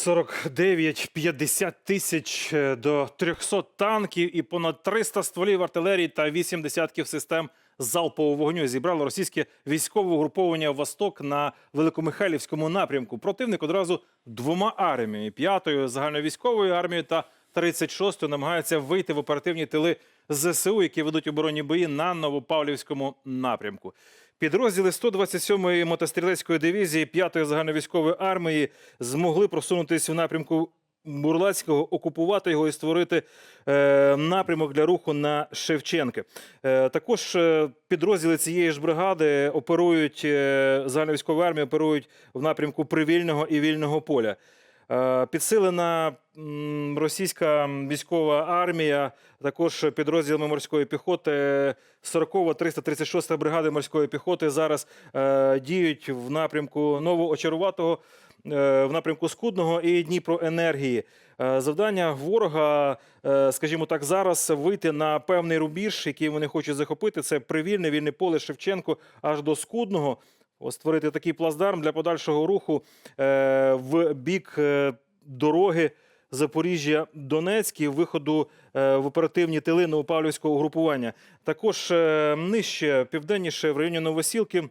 49 50 тисяч е, до 300 танків і понад 300 стволів артилерії та 8 десятків систем залпового вогню зібрало російське військове угруповання Восток на Великомихайлівському напрямку. Противник одразу двома арміями: п'ятою загальновійськовою армією та 36-ю намагається вийти в оперативні тили ЗСУ, які ведуть оборонні бої на Новопавлівському напрямку. Підрозділи 127-ї мотострілецької дивізії 5-ї загальновійськової армії змогли просунутися в напрямку Бурлацького, окупувати його і створити е, напрямок для руху на Шевченка. Е, також е, підрозділи цієї ж бригади оперують е, загальновійськової армії, оперують в напрямку Привільного і Вільного поля. Е, Підсилена російська військова армія, також підрозділами морської піхоти 40 336 бригади морської піхоти зараз е, діють в напрямку Новоочаруватого, е, в напрямку Скудного і Дніпроенергії. Завдання ворога, скажімо так, зараз вийти на певний рубіж, який вони хочуть захопити. Це привільне вільне поле Шевченко аж до Скудного. Створити такий плацдарм для подальшого руху е, в бік е, дороги Запоріжжя Донецький, виходу е, в оперативні тили Новопавлівського угрупування. Також нижче, південніше, в районі Новосілки.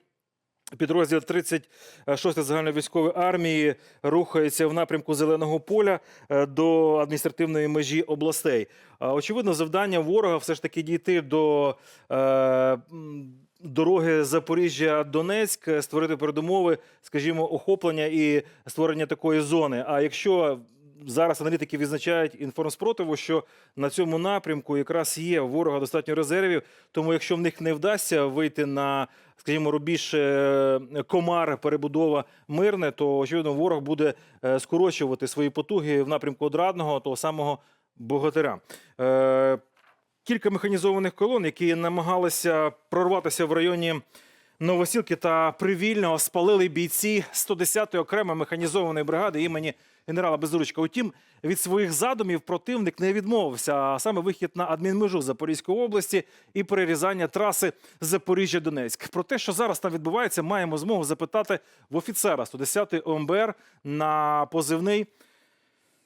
Підрозділ 36 загальновійськової армії рухається в напрямку зеленого поля до адміністративної межі областей. Очевидно, завдання ворога все ж таки дійти до дороги Запоріжжя-Донецьк, е, створити передумови, скажімо, охоплення і створення такої зони. А якщо зараз аналітики відзначають інформспротиву, що на цьому напрямку якраз є ворога достатньо резервів. Тому, якщо в них не вдасться вийти на, скажімо, рубіж е, комар, перебудова мирне, то очевидно ворог буде е, скорочувати свої потуги в напрямку одрадного, того самого богатиря. Кілька механізованих колон, які намагалися прорватися в районі Новосілки та Привільного, спалили бійці 110-ї окремої механізованої бригади імені генерала Безручка. Утім, від своїх задумів противник не відмовився, а саме вихід на адмінмежу Запорізької області і перерізання траси Запоріжжя-Донецьк. Про те, що зараз там відбувається, маємо змогу запитати в офіцера 110-ї ОМБР на позивний,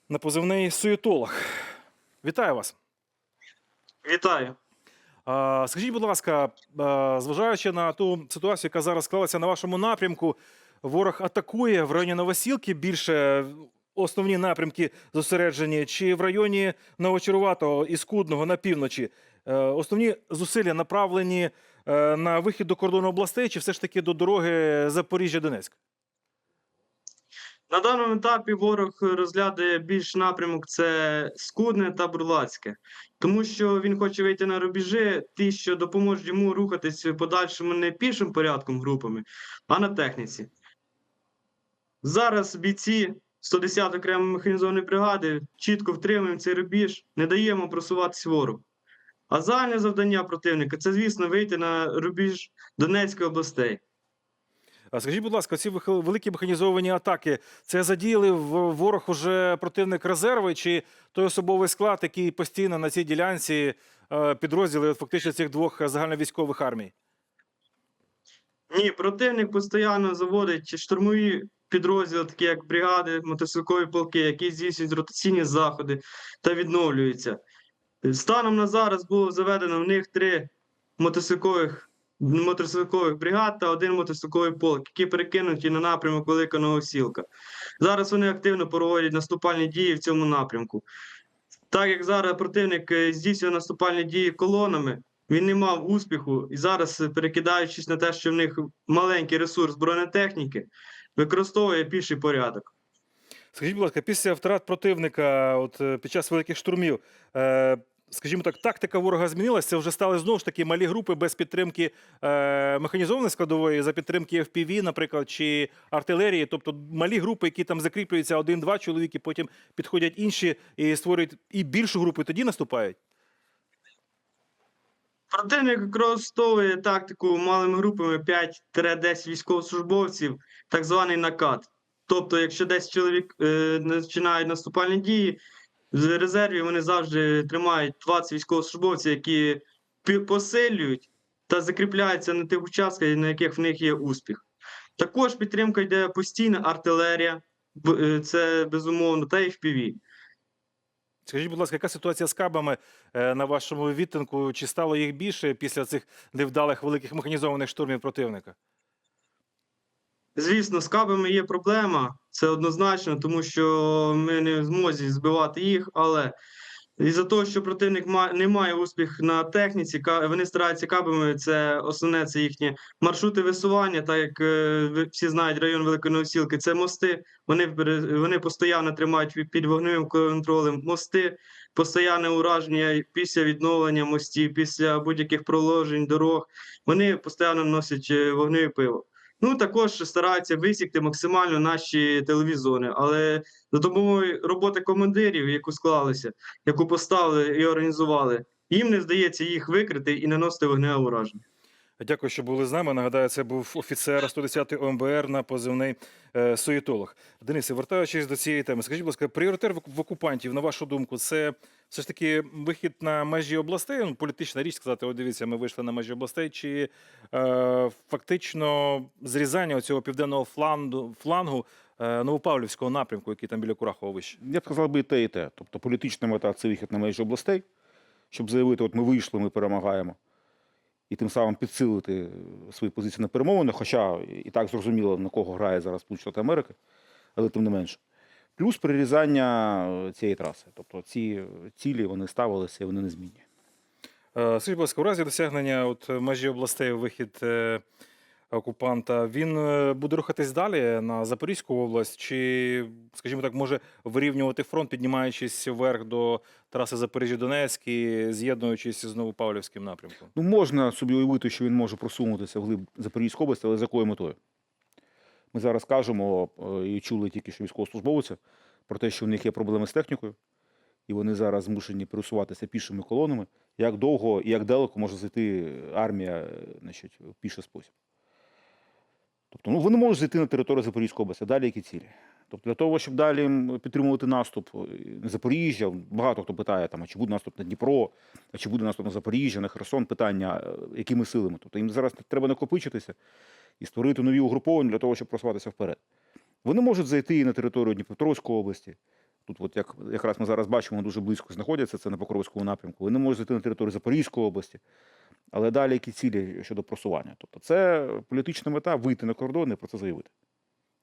на позивний суєтолог. Вітаю вас. Вітаю. Скажіть, будь ласка, зважаючи на ту ситуацію, яка зараз склалася на вашому напрямку, ворог атакує в районі Новосілки більше основні напрямки зосереджені, чи в районі Новочаруватого і Скудного на півночі? Е, Основні зусилля направлені е, на вихід до кордону областей, чи все ж таки до дороги Запоріжжя-Донецьк? На даному етапі ворог розглядає більш напрямок це Скудне та Бурлацьке, тому що він хоче вийти на рубежі, ті, що допоможуть йому рухатись в подальшому не пішим порядком групами, а на техніці. Зараз бійці 110 окремої механізованої бригади чітко втримуємо цей рубіж, не даємо просуватись ворогу. А загальне завдання противника це, звісно, вийти на рубіж Донецької областей. Скажіть, будь ласка, ці великі механізовані атаки це задіяли ворог уже противник резерви, чи той особовий склад, який постійно на цій ділянці е, підрозділи фактично цих двох загальновійськових армій? Ні, противник постійно заводить штурмові підрозділи, такі як бригади, мотострілкові полки, які здійснюють ротаційні заходи та відновлюються. Станом на зараз було заведено в них три мотострілкових, мотострілкових бригад та один мотострілковий полк, які перекинуті на напрямок Велика Новосілка. Зараз вони активно проводять наступальні дії в цьому напрямку. Так як зараз противник е, здійснює наступальні дії колонами, він не мав успіху і зараз, е, перекидаючись на те, що в них маленький ресурс бронетехніки, використовує піший порядок. Скажіть, будь ласка, після втрат противника, от е, під час великих штурмів, скажімо так, тактика ворога змінилася. Вже стали знову ж таки малі групи без підтримки е, механізованої складової, за підтримки FPV, наприклад, чи артилерії, тобто малі групи, які там закріплюються один-два чоловіки, потім підходять інші і створюють і більшу групу, і тоді наступають. Противник використовує тактику малими групами 5-10 військовослужбовців, так званий накат. Тобто, якщо 10 чоловік е, починають наступальні дії, з резервів вони завжди тримають 20 військовослужбовців, які посилюють та закріпляються на тих участках, на яких в них є успіх. Також підтримка йде постійна артилерія, е, це безумовно, та FPV. Скажіть, будь ласка, яка ситуація з кабами е, на вашому відтинку? Чи стало їх більше після цих невдалих великих механізованих штурмів противника? Звісно, з кабами є проблема, це однозначно, тому що ми не в змозі збивати їх, але із-за того, що противник не має успіх на техніці, вони стараються кабами. Це основне, це їхні маршрути висування. Так як е, всі знають, район Великої Новосілки це мости. Вони вони постійно тримають під- під вогневим контролем мости, постійне ураження після відновлення мостів, після будь-яких проложень, дорог. Вони постійно носять е, вогневе пиво. Ну також стараються висікти максимально наші телевізони, але за допомогою роботи командирів, яку склалися, яку поставили і організували, їм не здається їх викрити і наносити вогневе ураження. Дякую, що були з нами. Нагадаю, це був офіцер 110 ОМБР на позивний е, суєтолог. Денисе, вертаючись до цієї теми, скажіть, будь ласка, пріоритет в- окупантів, на вашу думку, це все ж таки вихід на межі областей? Ну, політична річ сказати, от дивіться, ми вийшли на межі областей, чи е, фактично зрізання цього південного флангу, флангу е, Новопавлівського напрямку, який там біля Курахова вище? Я б сказав би і те, і те. Тобто політична мета це вихід на межі областей, щоб заявити, от ми вийшли, ми перемагаємо, і тим самим підсилити е, свої позиції на перемовини, хоча і так зрозуміло, на кого грає зараз Сполучені Америки, але тим не менше. Плюс прирізання е, цієї траси. Тобто ці цілі вони ставилися і вони не змінні. Е, Скажіть, будь ласка, у разі досягнення от межі областей вихід е, окупанта, він е, буде рухатись далі на Запорізьку область, чи, скажімо так, може вирівнювати фронт, піднімаючись вверх до траси Запоріжжя-Донецьк і з'єднуючись з Новопавлівським напрямком? Ну, можна собі уявити, що він може просунутися вглиб Запорізької області, але з якою метою? Ми зараз кажемо е, і чули тільки що військовослужбовця про те, що в них є проблеми з технікою, і вони зараз змушені пересуватися пішими колонами. Як довго і як далеко може зайти армія е, значить, в піший спосіб? Тобто, ну, вони можуть зайти на територію Запорізької області, далі які цілі. Тобто для того, щоб далі підтримувати наступ е, на Запоріжжя, багато хто питає, там, а чи буде наступ на Дніпро, а чи буде наступ на Запоріжжя, на Херсон, питання, е, якими силами. Тобто їм зараз треба накопичитися і створити нові угруповання для того, щоб просуватися вперед. Вони можуть зайти і на територію Дніпропетровської області. Тут, от як, якраз ми зараз бачимо, дуже близько знаходяться, це на Покровському напрямку. Вони можуть зайти на територію Запорізької області. Але далі які цілі щодо просування? Тобто це політична мета вийти на кордон і про це заявити.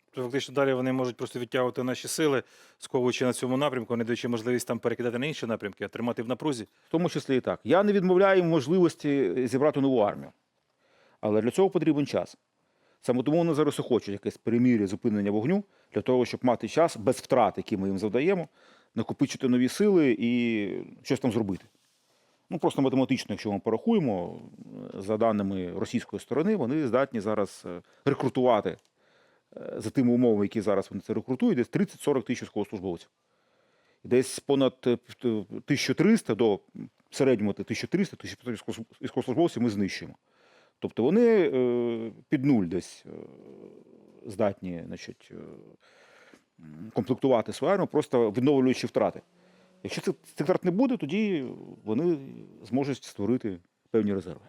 Тобто, Фактично далі вони можуть просто відтягувати наші сили, сковуючи на цьому напрямку, не даючи можливість там перекидати на інші напрямки, а тримати в напрузі. В тому числі і так. Я не відмовляю можливості зібрати нову армію. Але для цього потрібен час. Саме тому вони зараз і хочуть якесь перемір'я зупинення вогню для того, щоб мати час без втрат, які ми їм завдаємо, накопичити нові сили і щось там зробити. Ну, просто математично, якщо ми порахуємо, е, за даними російської сторони, вони здатні зараз е, рекрутувати е, за тими умовами, які зараз вони це рекрутують, десь 30-40 тисяч військовослужбовців. Десь понад е, 1300 до в середньому 1300 1500 військовослужбовців ми знищуємо. Тобто вони під нуль десь здатні значить, комплектувати свою армію, просто відновлюючи втрати. Якщо цих втрат не буде, тоді вони зможуть створити певні резерви.